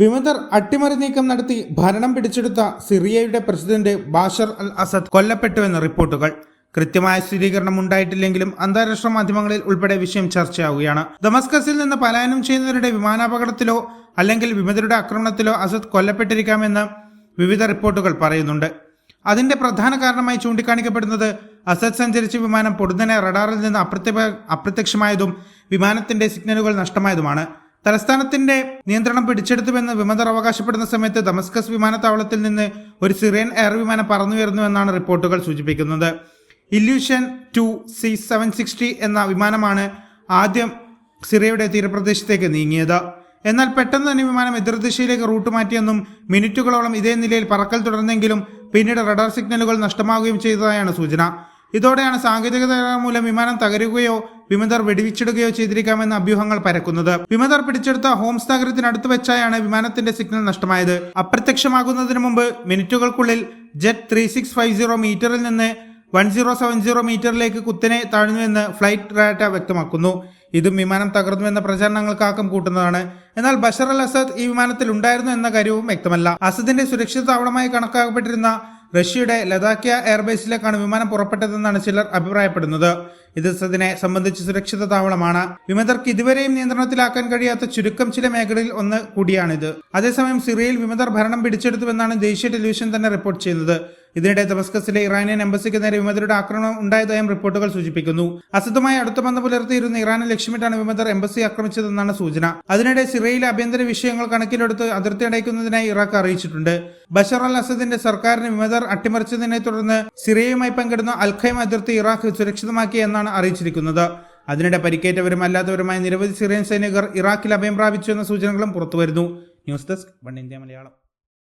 വിമതർ അട്ടിമറി നീക്കം നടത്തി ഭരണം പിടിച്ചെടുത്ത സിറിയയുടെ പ്രസിഡന്റ് ബാഷർ അൽ അസദ് കൊല്ലപ്പെട്ടുവെന്ന് റിപ്പോർട്ടുകൾ. കൃത്യമായ സ്ഥിരീകരണം ഉണ്ടായിട്ടില്ലെങ്കിലും അന്താരാഷ്ട്ര മാധ്യമങ്ങളിൽ ഉൾപ്പെടെ വിഷയം ചർച്ചയാവുകയാണ്. ദമസ്കസിൽ നിന്ന് പലായനം ചെയ്യുന്നവരുടെ വിമാനാപകടത്തിലോ അല്ലെങ്കിൽ വിമതരുടെ ആക്രമണത്തിലോ അസദ് കൊല്ലപ്പെട്ടിരിക്കാമെന്ന് വിവിധ റിപ്പോർട്ടുകൾ പറയുന്നുണ്ട്. അതിന്റെ പ്രധാന കാരണമായി ചൂണ്ടിക്കാണിക്കപ്പെടുന്നത് അസദ് സഞ്ചരിച്ച വിമാനം പൊടുന്നനെ റഡാറിൽ നിന്ന് അപ്രത്യ അപ്രത്യക്ഷമായതും വിമാനത്തിന്റെ സിഗ്നലുകൾ നഷ്ടമായതുമാണ്. തലസ്ഥാനത്തിന്റെ നിയന്ത്രണം പിടിച്ചെടുത്തുവെന്ന് വിമതർ അവകാശപ്പെടുന്ന സമയത്ത് ദമസ്കസ് വിമാനത്താവളത്തിൽ നിന്ന് ഒരു സിറിയൻ എയർ വിമാനം പറന്നുയർന്നുവെന്നാണ് റിപ്പോർട്ടുകൾ സൂചിപ്പിക്കുന്നത്. Ilyushin two C seven sixty എന്ന വിമാനമാണ് ആദ്യം സിറിയയുടെ തീരപ്രദേശത്തേക്ക് നീങ്ങിയത്. എന്നാൽ പെട്ടെന്ന് തന്നെ വിമാനം എതിർദിശയിലേക്ക് റൂട്ട് മാറ്റിയെന്നും മിനിറ്റുകളോളം ഇതേ നിലയിൽ പറക്കൽ തുടർന്നെങ്കിലും പിന്നീട് റഡാർ സിഗ്നലുകൾ നഷ്ടമാവുകയും ചെയ്തതായാണ് സൂചന. ഇതോടെയാണ് സാങ്കേതിക മൂലം വിമാനം തകരുകയോ വിമതർ വെടിവിച്ചിടുകയോ ചെയ്തിരിക്കാമെന്ന അഭ്യൂഹങ്ങൾ പരക്കുന്നത്. വിമതർ പിടിച്ചെടുത്ത ഹോംസ് നഗരത്തിനടുത്ത് വെച്ചായാണ് വിമാനത്തിന്റെ സിഗ്നൽ നഷ്ടമായത്. അപ്രത്യക്ഷമാകുന്നതിന് മുമ്പ് മിനിറ്റുകൾക്കുള്ളിൽ jet three six five zero മീറ്ററിൽ നിന്ന് വൺ സീറോ സെവൻ സീറോ മീറ്ററിലേക്ക് കുത്തിനെ താഴ്ന്നുവെന്ന് ഫ്ലൈറ്റ് ഡാറ്റ വ്യക്തമാക്കുന്നു. ഇതും വിമാനം തകർന്നുവെന്ന പ്രചാരണങ്ങൾക്ക് ആക്കം കൂട്ടുന്നതാണ്. എന്നാൽ ബഷർ അൽ അസദ് ഈ വിമാനത്തിൽ ഉണ്ടായിരുന്നു എന്ന കാര്യവും വ്യക്തമല്ല. അസദിന്റെ സുരക്ഷിത താവളമായി കണക്കാക്കപ്പെട്ടിരുന്ന റഷ്യയുടെ ലതാക്കിയ എയർബേസിലേക്കാണ് വിമാനം പുറപ്പെട്ടതെന്നാണ് ചിലർ അഭിപ്രായപ്പെടുന്നത്. ഇത് അസദിനെ സംബന്ധിച്ച് സുരക്ഷിത താവളമാണ്. വിമതർക്ക് ഇതുവരെയും നിയന്ത്രണത്തിലാക്കാൻ കഴിയാത്ത ചുരുക്കം ചില മേഖലയിൽ ഒന്ന് കൂടിയാണിത്. അതേസമയം സിറിയയിൽ വിമതർ ഭരണം പിടിച്ചെടുത്തുവെന്നാണ് ദേശീയ ടെലിവിഷൻ തന്നെ റിപ്പോർട്ട് ചെയ്യുന്നത്. ഇതിനിടെ തബസ്കസിലെ ഇറാനിയൻ എംബസിക്ക് നേരെ വിമതരുടെ ആക്രമണം ഉണ്ടായതായും റിപ്പോർട്ടുകൾ സൂചിപ്പിക്കുന്നു. അസദുമായി അടുത്ത ബന്ധം പുലർത്തിയിരുന്ന ഇറാനെ ലക്ഷ്യമിട്ടാണ് വിമതർ എംബസി ആക്രമിച്ചതെന്നാണ് സൂചന. അതിനിടെ സിറിയയിലെ ആഭ്യന്തര വിഷയങ്ങൾ കണക്കിലെടുത്ത് അതിർത്തി അടയ്ക്കുന്നതിനായി ഇറാഖ് അറിയിച്ചിട്ടുണ്ട്. ബഷർ അൽ അസദിന്റെ സർക്കാരിന് വിമതർ അട്ടിമറിച്ചതിനെ തുടർന്ന് സിറിയയുമായി പങ്കിടുന്ന അൽഖൈം അതിർത്തി ഇറാഖ് സുരക്ഷിതമാക്കി എന്നാണ് അറിയിച്ചിരിക്കുന്നത്. അതിനിടെ പരിക്കേറ്റവരും അല്ലാത്തവരുമായ നിരവധി സിറിയൻ സൈനികർ ഇറാഖിൽ അഭയം പ്രാപിച്ചു എന്ന സൂചനകളും പുറത്തുവരുന്നു. News desk one India Malayalam.